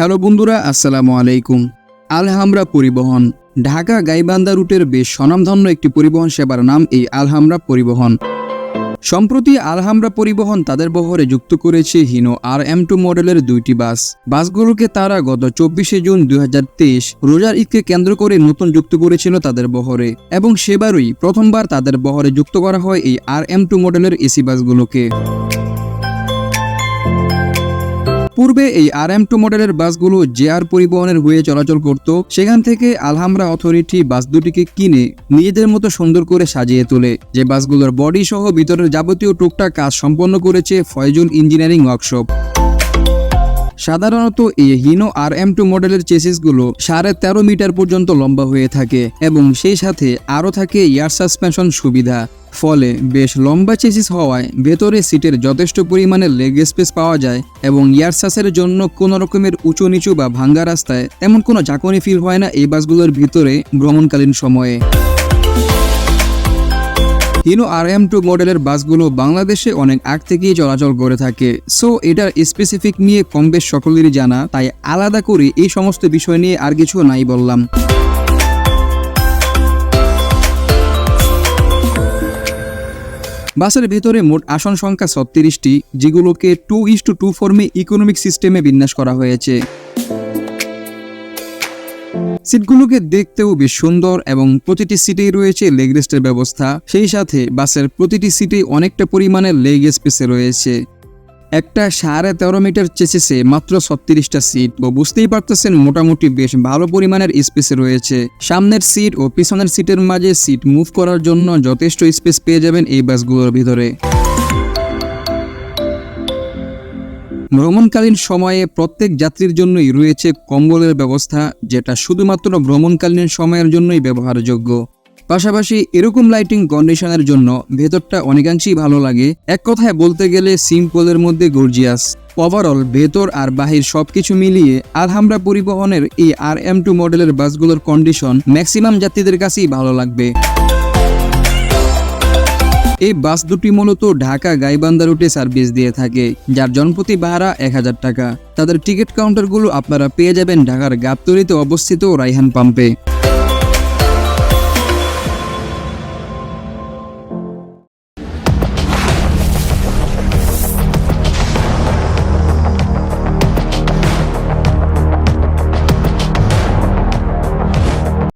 Hello বন্ধুরা, আসসালামু আলাইকুম। আলহামরা পরিবহন, ঢাকা গাইবান্ধা রুটের বেশ স্বনামধন্য একটি পরিবহন সেবার নাম এই আলহামরা পরিবহন। সম্প্রতি আলহামরা পরিবহন তাদের বহরে যুক্ত করেছে হিনো আর এম টু মডেলের দুইটি বাস। বাসগুলোকে তারা গত চব্বিশে জুন দু হাজার তেইশ রোজার ঈদকে কেন্দ্র করে নতুন যুক্ত করেছিল তাদের বহরে এবং সেবারই প্রথমবার তাদের বহরে যুক্ত করা হয় এই আর এম টু মডেলের এসি বাসগুলোকে। পূর্বে এই আর এম টু মডেলের বাসগুলো জেআর পরিবহনের হয়ে চলাচল করত, সেখান থেকে আলহামরা অথরিটি বাস দুটিকে কিনে নিজেদের মতো সুন্দর করে সাজিয়ে তোলে। যে বাসগুলোর বডি সহ ভিতরের যাবতীয় টুকটাক কাজ সম্পন্ন করেছে ফয়জুল ইঞ্জিনিয়ারিং ওয়ার্কশপ সাধারণত এই হিনো আর এম টু মডেলের চেসিসগুলো সাড়ে তেরো মিটার পর্যন্ত লম্বা হয়ে থাকে এবং সেই সাথে আরও থাকে এয়ার সাসপেনশন সুবিধা। ফলে বেশ লম্বা চেসিস হওয়ায় ভেতরে সিটের যথেষ্ট পরিমাণে লেগ স্পেস পাওয়া যায় এবং এয়ার সাসের জন্য কোনো রকমের উঁচু নিচু বা ভাঙ্গা রাস্তায় তেমন কোনো ঝাঁকুনি ফিল হয় না এই বাসগুলোর ভিতরে ভ্রমণকালীন সময়ে। হিনো আর এম টু মডেলের বাসগুলো বাংলাদেশে অনেক আগ থেকেই চলাচল করে থাকে। সো, এটার স্পেসিফিক নিয়ে কম বেশ সকলেরই জানা, তাই আলাদা করে এই সমস্ত বিষয় নিয়ে আর কিছু নাই বললাম। বাসের ভেতরে মোট আসন সংখ্যা ছত্রিশটি, যেগুলোকে টু ইস টু টু ফর্মে ইকোনমিক সিস্টেমে বিন্যাস করা হয়েছে। সিটগুলোকে দেখতেও বেশ সুন্দর এবং প্রতিটি সিটেই রয়েছে লেগ রেস্টের ব্যবস্থা। সেই সাথে বাসের প্রতিটি সিটেই অনেকটা পরিমাণে লেগ স্পেসে রয়েছে। একটা সাড়ে তেরো মিটার চেসিসে মাত্র ছত্রিশটা সিট। ও বুঝতেই পারতেছেন, মোটামুটি বেশ ভালো পরিমাণের স্পেসে রয়েছে। সামনের সিট ও পিছনের সিটের মাঝে সিট মুভ করার জন্য যথেষ্ট স্পেস পেয়ে যাবেন এই বাসগুলোর ভিতরে। ভ্রমণকালীন সময়ে প্রত্যেক যাত্রীর জন্যই রয়েছে কম্বলের ব্যবস্থা, যেটা শুধুমাত্র ভ্রমণকালীন সময়ের জন্যই ব্যবহারযোগ্য। পাশাপাশি এরকম লাইটিং কন্ডিশনের জন্য ভেতরটা অনেকাংশেই ভালো লাগে। এক কথায় বলতে গেলে সিম্পলের মধ্যে গর্জিয়াস ওভারঅল ভেতর আর বাহির সবকিছু মিলিয়ে আলহামরা পরিবহনের এই আর এম টু মডেলের বাসগুলোর কন্ডিশন ম্যাক্সিমাম যাত্রীদের কাছেই ভালো লাগবে। এই বাস দুটি মূলত ঢাকা গাইবান্ধা রুটে সার্ভিস দিয়ে থাকে, যার জনপ্রতি ভাড়া এক হাজার টাকা। তাদের টিকিট কাউন্টারগুলো আপনারা পেয়ে যাবেন ঢাকার গাবতলিতে অবস্থিত রাইহান পাম্পে।